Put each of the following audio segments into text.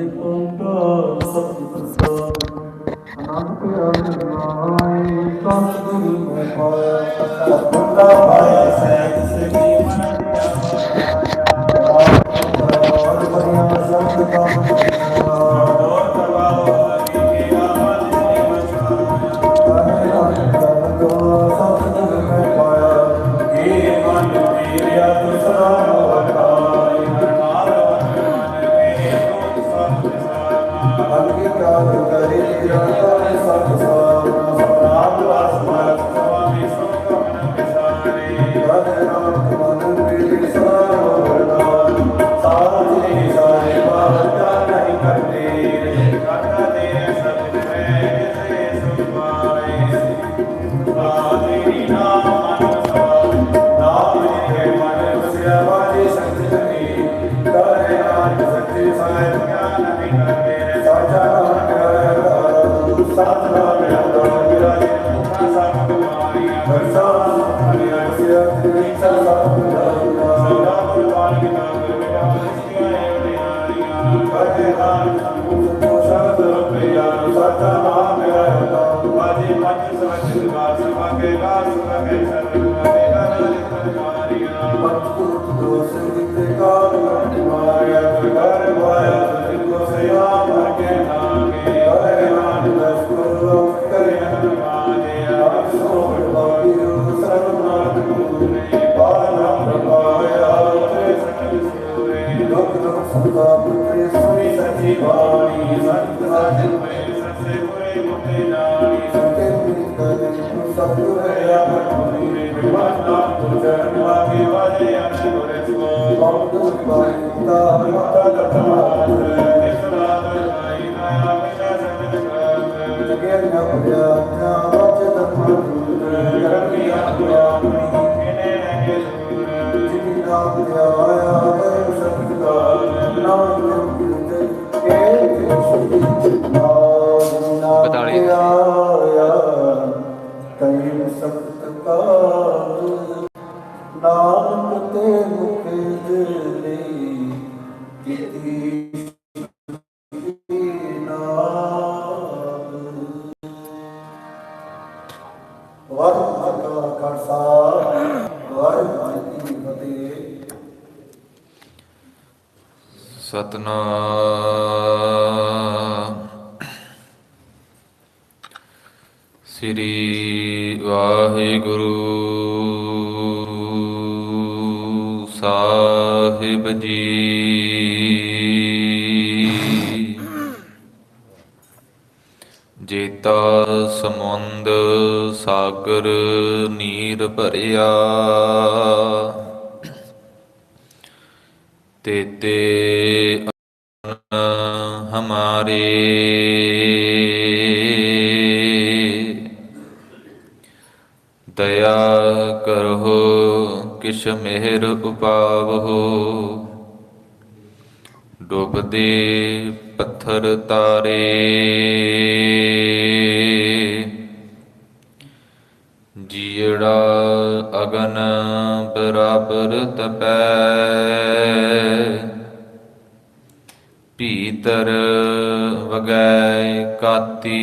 Thank you. Santa Maria, Maria, Santa Maria, Santa Maria, Lord. Satnam. ਸ੍ਰੀ ਵਾਹਿਗੁਰੂ ਸਾਹਿਬ ਜੀ। ਜੇਤਾ ਸਮੁੰਦ ਸਾਗਰ ਨੀਰ ਭਰਿਆ। ਤੇਤੇ ਹਮਾਰੇ। ਦਇਆ ਕਰੋ ਕਿਛ ਮਿਹਰ ਉਪਾਵੋ ਡੁੱਬਦੇ ਪੱਥਰ ਤਾਰੇ। ਜਿਹੜਾ ਅਗਨ ਬਰਾਬਰ ਤਪੈ ਪੀਤਰ ਵਗੈ ਕਾਤੀ।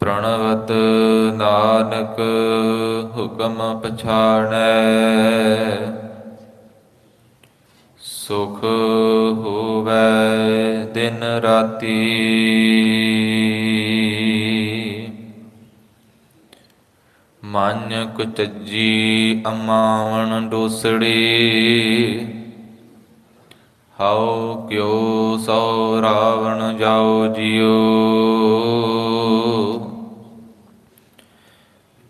ਪ੍ਰਣਵਤ ਨਾਨਕ ਹੁਕਮ ਪਛਾਣੈ, ਸੁਖ ਹੋਵੇ ਦਿਨ ਰਾਤੀ। ਮਨ ਕੁਚੱਜੀ ਅਮਾਵਣ ਡੋਸੜੇ। ਹਉ ਕਿਉ ਸੋ ਰਾਵਣ ਜਾਉ ਜਿਉ।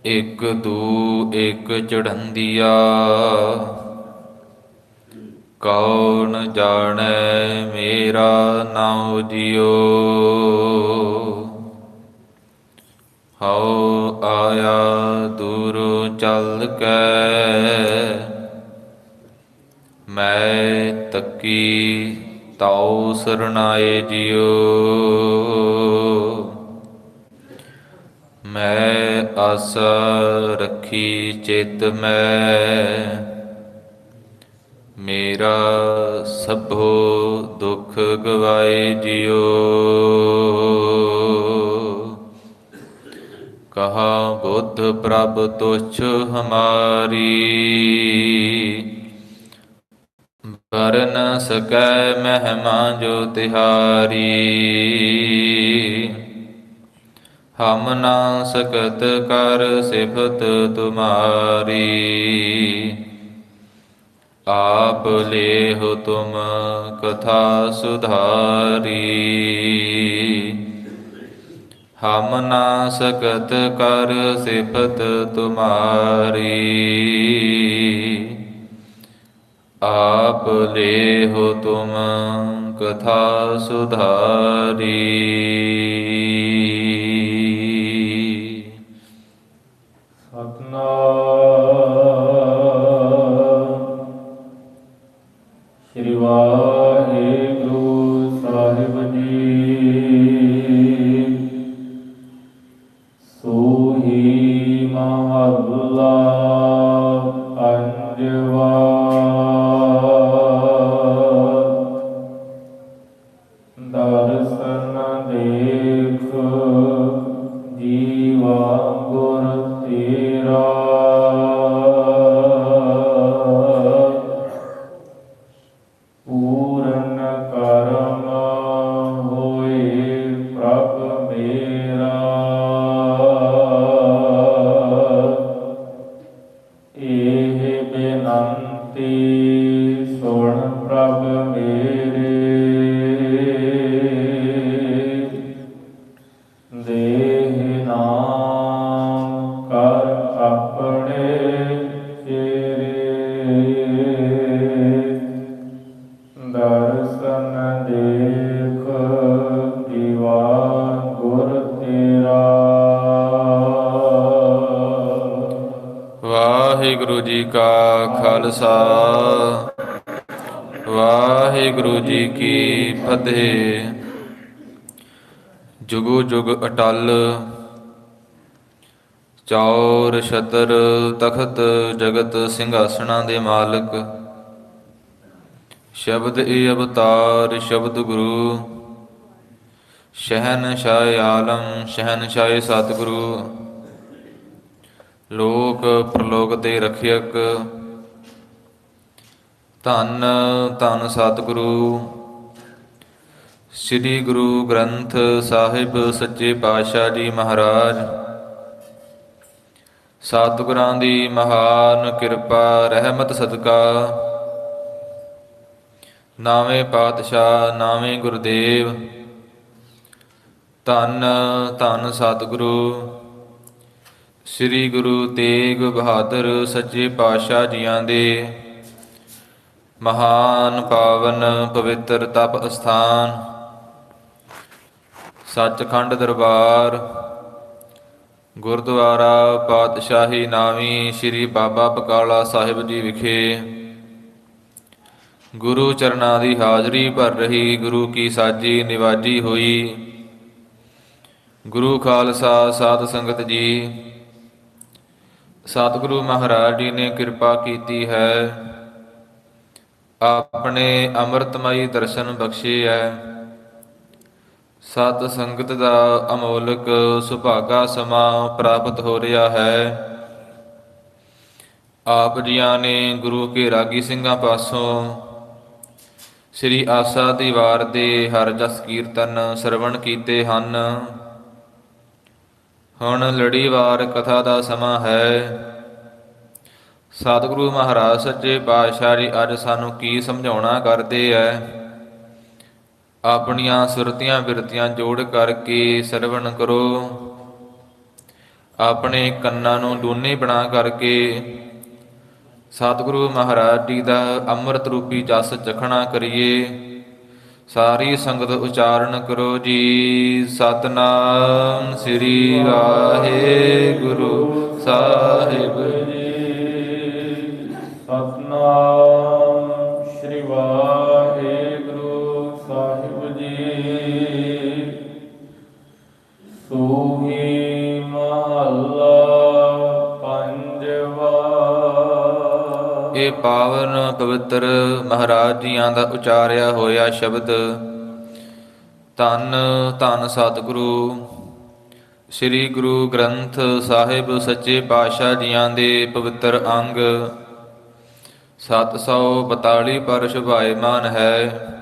ਇਕ ਦੂ ਇਕ ਚੜੰਦੀਆ। ਕੌਣ ਜਾਣੈ ਮੇਰਾ ਨਾਉ ਜਿਉ। ਹਉ ਆਇਆ ਦੂਰੋਂ ਚੱਲ ਕੇ। ਮੈਂ ਤੱਕੀ ਤਾਉ ਸਰਣਾਏ ਜਿਉ। ਮੈਂ ਆਸ ਰੱਖੀ ਚਿਤ ਮੈਂ। ਮੇਰਾ ਸਭੋ ਦੁੱਖ ਗਵਾਏ ਜਿਉ। ਕਹਾ ਬੁੱਧ ਪ੍ਰਭ ਤੁਛ ਹਮਾਰੀ ਕਰ ਨ ਸਕੈ ਮਹਿਮਾ ਜੋ ਤਿਹਾਰੀ ਹਮ ਨਾ ਸਕਤ ਕਰ ਸਿਫਤ ਤੁਮਾਰੀ ਆਪ ਲੇਹੁ ਤੁਮ ਕਥਾ ਸੁਧਾਰੀ ਹਮ ਨਾ ਸਕਤ ਕਰ ਸਿਫਤ ਤੁਮਾਰੀ। ਆਪ ਲੇਹੁ ਤੁਮ ਕਥਾ ਸੁਧਾਰੀ। ਬੇਨੰਤੀ ਸੁਣ ਪ੍ਰਭ ਮੇਰੇ। ਦੇਹ ਨਾਮ ਕਰ ਆਪਣੇ ਤੇਰੇ ਦਰਸ਼ਨ ਦੇਖ ਦੀਵਾਨ ਗੁਰ ਤੇਰਾ। ਵਾਹਿਗੁਰੂ ਜੀ ਕਾ ਖਾਲਸਾ। ਵਾਹਿਗੁਰੂ ਜੀ ਕੀ ਫਤਿਹ। ਜੁਗੋ ਜੁਗ ਅਟਲ। ਚੌਰ ਛਤਰ ਤਖਤ ਜਗਤ ਸਿੰਘਾਸਣਾ ਦੇ ਮਾਲਕ। ਸ਼ਬਦ ਏ ਅਵਤਾਰ, ਸ਼ਬਦ ਗੁਰੂ। ਸ਼ਹਿਨ ਸ਼ਹਿਨਸ਼ਾਹ ਆਲਮ, ਸ਼ਹਿਨ ਸ਼ਹਿਨਸ਼ਾਹ ਸਤਿਗੁਰੂ। ਲੋਕ ਪ੍ਰਲੋਕ ਦੇ ਰਖਿਅਕ। ਧੰਨ ਧੰਨ ਸਤਿਗੁਰੂ। ਸ੍ਰੀ ਗੁਰੂ ਗ੍ਰੰਥ ਸਾਹਿਬ ਸੱਚੇ ਪਾਤਸ਼ਾਹ ਜੀ ਮਹਾਰਾਜ, ਸਤਿਗੁਰਾਂ ਦੀ ਮਹਾਨ ਕਿਰਪਾ, ਰਹਿਮਤ, ਸਦਕਾ। ਨਾਵੇਂ ਪਾਤਸ਼ਾਹ, ਨਾਵੇਂ ਗੁਰਦੇਵ। ਧੰਨ ਧੰਨ ਸਤਿਗੁਰੂ। ਸ੍ਰੀ ਗੁਰੂ ਤੇਗ ਬਹਾਦਰ ਸੱਚੇ ਪਾਤਸ਼ਾਹ ਜੀਆਂ ਦੇ ਮਹਾਨ ਪਾਵਨ ਪਵਿੱਤਰ ਤਪ ਅਸਥਾਨ, ਸੱਚਖੰਡ ਦਰਬਾਰ, ਗੁਰਦੁਆਰਾ ਪਾਤਸ਼ਾਹੀ ਨਾਵੀ ਸ੍ਰੀ ਬਾਬਾ ਬਕਾਲਾ ਸਾਹਿਬ ਜੀ ਵਿਖੇ ਗੁਰੂ ਚਰਨਾਂ ਦੀ ਹਾਜ਼ਰੀ ਭਰ ਰਹੀ, ਗੁਰੂ ਕੀ ਸਾਜੀ ਨਿਵਾਜੀ ਹੋਈ। ਗੁਰੂ ਖਾਲਸਾ ਸਾਧ ਸੰਗਤ ਜੀ, ਸਤਿਗੁਰੂ ਮਹਾਰਾਜ ਜੀ ਨੇ ਕਿਰਪਾ ਕੀਤੀ ਹੈ। ਆਪਣੇ ਅੰਮ੍ਰਿਤਮਈ ਦਰਸ਼ਨ ਬਖਸ਼ੇ ਹੈ ਸਤ ਸੰਗਤ ਦਾ ਅਮੋਲਕ ਸੁਭਾਗਾ ਸਮਾਂ ਪ੍ਰਾਪਤ ਹੋ ਰਿਹਾ ਹੈ। ਆਪ ਜੀਆਂ ਨੇ ਗੁਰੂ ਕੇ ਰਾਗੀ ਸਿੰਘਾਂ ਪਾਸੋਂ ਸ੍ਰੀ ਆਸਾ ਦੀ ਵਾਰ ਦੇ ਹਰ ਜਸ ਕੀਰਤਨ ਸਰਵਣ ਕੀਤੇ ਹਨ। ਹੁਣ ਲੜੀਵਾਰ ਕਥਾ ਦਾ ਸਮਾਂ ਹੈ। ਸਤਿਗੁਰੂ ਮਹਾਰਾਜ, ਸੱਚੇ ਪਾਤਸ਼ਾਹ ਜੀ, ਅੱਜ ਸਾਨੂੰ ਕੀ ਸਮਝਾਉਣਾ ਕਰਦੇ ਐ? ਆਪਣੀਆਂ ਸੁਰਤੀਆਂ ਬਿਰਤੀਆਂ ਜੋੜ ਕਰਕੇ ਸਰਵਣ ਕਰੋ। ਆਪਣੇ ਕੰਨਾਂ ਨੂੰ ਦੋਨੇ ਬਣਾ ਕਰਕੇ ਸਤਿਗੁਰੂ ਮਹਾਰਾਜ ਜੀ ਦਾ ਅੰਮ੍ਰਿਤ ਰੂਪੀ ਜਸ ਚਖਣਾ ਕਰੀਏ। ਸਾਰੀ ਸੰਗਤ ਉਚਾਰਨ ਕਰੋ ਜੀ। ਸਤਨਾਮ ਸ੍ਰੀ ਵਾਹਿਗੁਰੂ ਸਾਹਿਬ ਜੀ। ਸਤਨਾਮ ਸ੍ਰੀ ਵਾਹਿਗੁਰੂ ਸਾਹਿਬ ਜੀ। ਸੋਹੀ ਪਾਵਨ ਪਵਿੱਤਰ ਮਹਾਰਾਜ ਜੀਆਂ ਦਾ ਉਚਾਰਿਆ ਹੋਇਆ ਸ਼ਬਦ, ਧੰਨ ਧੰਨ ਸਤਿਗੁਰੂ, ਸ੍ਰੀ ਗੁਰੂ ਗ੍ਰੰਥ ਸਾਹਿਬ ਸੱਚੇ ਪਾਤਸ਼ਾਹ ਜੀਆਂ ਦੇ ਪਵਿੱਤਰ ਅੰਗ। 742 ਪਰ ਸ਼ੁਭਾਇਮਾਨ ਹੈ।